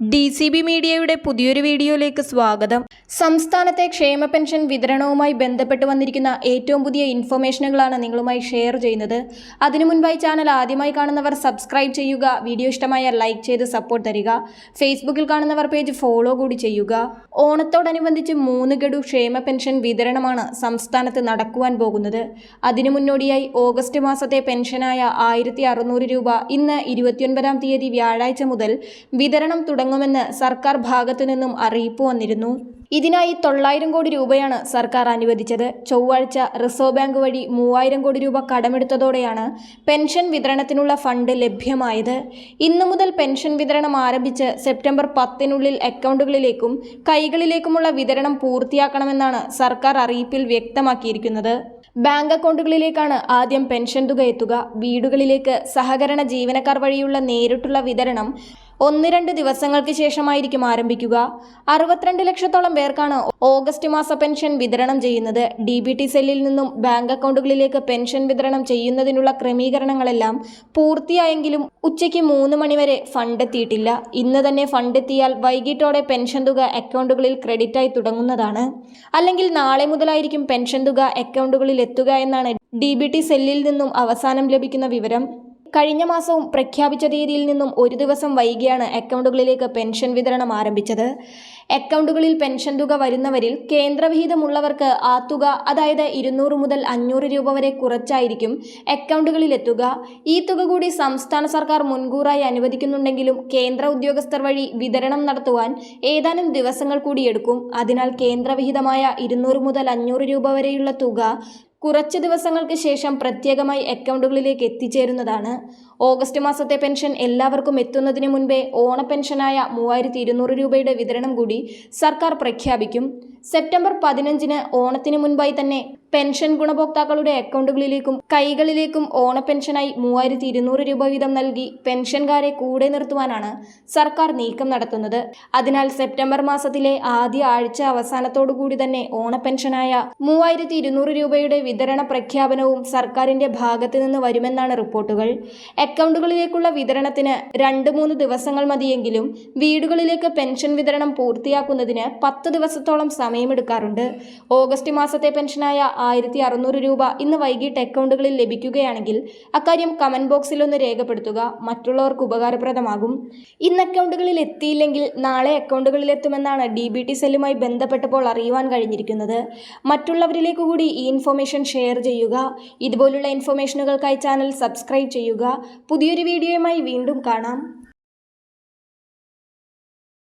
D C B മീഡിയയുടെ പുതിയൊരു വീഡിയോയിലേക്ക് സ്വാഗതം. സംസ്ഥാനത്തെ ക്ഷേമ പെൻഷൻ വിതരണവുമായി ബന്ധപ്പെട്ട് വന്നിരിക്കുന്ന ഏറ്റവും പുതിയ ഇൻഫർമേഷനുകളാണ് നിങ്ങളുമായി ഷെയർ ചെയ്യുന്നത്. അതിനു മുൻപായി ചാനൽ ആദ്യമായി കാണുന്നവർ സബ്സ്ക്രൈബ് ചെയ്യുക വീഡിയോ ഇഷ്ടമായ ലൈക്ക് ചെയ്ത് സപ്പോർട്ട് തരിക ഫേസ്ബുക്കിൽ കാണുന്നവർ പേജ് ഫോളോ കൂടി ചെയ്യുക. ഓണത്തോടനുബന്ധിച്ച് മൂന്ന് ഗഡു ക്ഷേമ പെൻഷൻ വിതരണമാണ് സംസ്ഥാനത്ത് നടക്കുവാൻ പോകുന്നത്. അതിനു മുന്നോടിയായി ഓഗസ്റ്റ് മാസത്തെ പെൻഷനായ ആയിരത്തി രൂപ ഇന്ന് ഇരുപത്തിയൊൻപതാം തീയതി വ്യാഴാഴ്ച മുതൽ വിതരണം തുടങ്ങുമെന്ന് സർക്കാർ ഭാഗത്തു നിന്നും അറിയിപ്പ് വന്നിരുന്നു. ഇതിനായി തൊള്ളായിരം കോടി രൂപയാണ് സർക്കാർ അനുവദിച്ചത്. ചൊവ്വാഴ്ച റിസർവ് ബാങ്ക് വഴി മൂവായിരം കോടി രൂപ കടമെടുത്തതോടെയാണ് പെൻഷൻ വിതരണത്തിനുള്ള ഫണ്ട് ലഭ്യമായത്. ഇന്നു മുതൽ പെൻഷൻ വിതരണം ആരംഭിച്ച് സെപ്റ്റംബർ പത്തിനുള്ളിൽ അക്കൗണ്ടുകളിലേക്കും കൈകളിലേക്കുമുള്ള വിതരണം പൂർത്തിയാക്കണമെന്നാണ് സർക്കാർ അറിയിപ്പിൽ വ്യക്തമാക്കിയിരിക്കുന്നത്. ബാങ്ക് അക്കൗണ്ടുകളിലേക്കാണ് ആദ്യം പെൻഷൻ തുക എത്തുക. വീടുകളിലേക്ക് സഹകരണ ജീവനക്കാർ വഴിയുള്ള നേരിട്ടുള്ള വിതരണം ഒന്ന് രണ്ട് ദിവസങ്ങൾക്ക് ശേഷമായിരിക്കും ആരംഭിക്കുക. അറുപത്തിരണ്ട് ലക്ഷത്തോളം പേർക്കാണ് ഓഗസ്റ്റ് മാസ പെൻഷൻ വിതരണം ചെയ്യുന്നത്. ഡി ബി ടി സെല്ലിൽ നിന്നും ബാങ്ക് അക്കൗണ്ടുകളിലേക്ക് പെൻഷൻ വിതരണം ചെയ്യുന്നതിനുള്ള ക്രമീകരണങ്ങളെല്ലാം പൂർത്തിയായെങ്കിലും ഉച്ചയ്ക്ക് മൂന്ന് മണിവരെ ഫണ്ട് എത്തിയിട്ടില്ല. ഇന്ന് തന്നെ ഫണ്ട് എത്തിയാൽ വൈകിട്ടോടെ പെൻഷൻ തുക അക്കൗണ്ടുകളിൽ ക്രെഡിറ്റായി തുടങ്ങുന്നതാണ്. അല്ലെങ്കിൽ നാളെ മുതലായിരിക്കും പെൻഷൻ തുക അക്കൗണ്ടുകളിൽ എത്തുക എന്നാണ് ഡി ബി ടി സെല്ലിൽ നിന്നും അവസാനം ലഭിക്കുന്ന വിവരം. കഴിഞ്ഞ മാസവും പ്രഖ്യാപിച്ച തീയതിയിൽ നിന്നും ഒരു ദിവസം വൈകിയാണ് അക്കൗണ്ടുകളിലേക്ക് പെൻഷൻ വിതരണം ആരംഭിച്ചത്. അക്കൗണ്ടുകളിൽ പെൻഷൻ തുക വരുന്നവരിൽ കേന്ദ്രവിഹിതമുള്ളവർക്ക് ആ തുക അതായത് ഇരുന്നൂറ് മുതൽ അഞ്ഞൂറ് രൂപ വരെ കുറച്ചായിരിക്കും അക്കൗണ്ടുകളിൽ എത്തുക. ഈ തുക കൂടി സംസ്ഥാന സർക്കാർ മുൻകൂറായി അനുവദിക്കുന്നുണ്ടെങ്കിലും കേന്ദ്ര ഉദ്യോഗസ്ഥർ വഴി വിതരണം നടത്തുവാൻ ഏതാനും ദിവസങ്ങൾ കൂടി എടുക്കും. അതിനാൽ കേന്ദ്രവിഹിതമായ ഇരുന്നൂറ് മുതൽ അഞ്ഞൂറ് രൂപ വരെയുള്ള തുക കുറച്ച് ദിവസങ്ങൾക്ക് ശേഷം പ്രത്യേകമായി അക്കൗണ്ടുകളിലേക്ക് എത്തിച്ചേരുന്നതാണ്. ഓഗസ്റ്റ് മാസത്തെ പെൻഷൻ എല്ലാവർക്കും എത്തുന്നതിന് മുൻപേ ഓണ പെൻഷനായ മൂവായിരത്തി ഇരുന്നൂറ് രൂപയുടെ വിതരണം കൂടി സർക്കാർ പ്രഖ്യാപിക്കും. സെപ്റ്റംബർ പതിനഞ്ചിന് ഓണത്തിന് മുൻപായി തന്നെ പെൻഷൻ ഗുണഭോക്താക്കളുടെ അക്കൗണ്ടുകളിലേക്കും കൈകളിലേക്കും ഓണ പെൻഷനായി മൂവായിരത്തി ഇരുന്നൂറ് രൂപ വീതം നൽകി പെൻഷൻകാരെ കൂടെ നിർത്തുവാനാണ് സർക്കാർ നീക്കം നടത്തുന്നത്. അതിനാൽ സെപ്റ്റംബർ മാസത്തിലെ ആദ്യ ആഴ്ച അവസാനത്തോടുകൂടി തന്നെ ഓണ പെൻഷനായ മൂവായിരത്തി ഇരുന്നൂറ് രൂപയുടെ വിതരണ പ്രഖ്യാപനവും സർക്കാരിന്റെ ഭാഗത്ത് നിന്ന് വരുമെന്നാണ് റിപ്പോർട്ടുകൾ. അക്കൗണ്ടുകളിലേക്കുള്ള വിതരണത്തിന് രണ്ട് മൂന്ന് ദിവസങ്ങൾ മതിയെങ്കിലും വീടുകളിലേക്ക് പെൻഷൻ വിതരണം പൂർത്തിയാക്കുന്നതിന് പത്ത് ദിവസത്തോളം സമയമെടുക്കാറുണ്ട്. ഓഗസ്റ്റ് മാസത്തെ പെൻഷനായ ആയിരത്തി അറുന്നൂറ് രൂപ ഇന്ന് വൈകിട്ട് അക്കൗണ്ടുകളിൽ ലഭിക്കുകയാണെങ്കിൽ അക്കാര്യം കമന്റ് ബോക്സിൽ ഒന്ന് രേഖപ്പെടുത്തുക. മറ്റുള്ളവർക്ക് ഉപകാരപ്രദമാകും. ഇന്ന് അക്കൗണ്ടുകളിൽ എത്തിയില്ലെങ്കിൽ നാളെ അക്കൗണ്ടുകളിൽ എത്തുമെന്നാണ് ഡി ബി ടി സെല്ലുമായി ബന്ധപ്പെട്ടപ്പോൾ അറിയുവാൻ കഴിഞ്ഞിരിക്കുന്നത്. മറ്റുള്ളവരിലേക്ക് കൂടി ഈ ഇൻഫർമേഷൻ ഷെയർ ചെയ്യുക. ഇതുപോലുള്ള ഇൻഫർമേഷനുകൾക്കായി ചാനൽ സബ്സ്ക്രൈബ് ചെയ്യുക. പുതിയൊരു വീഡിയോയുമായി വീണ്ടും കാണാം.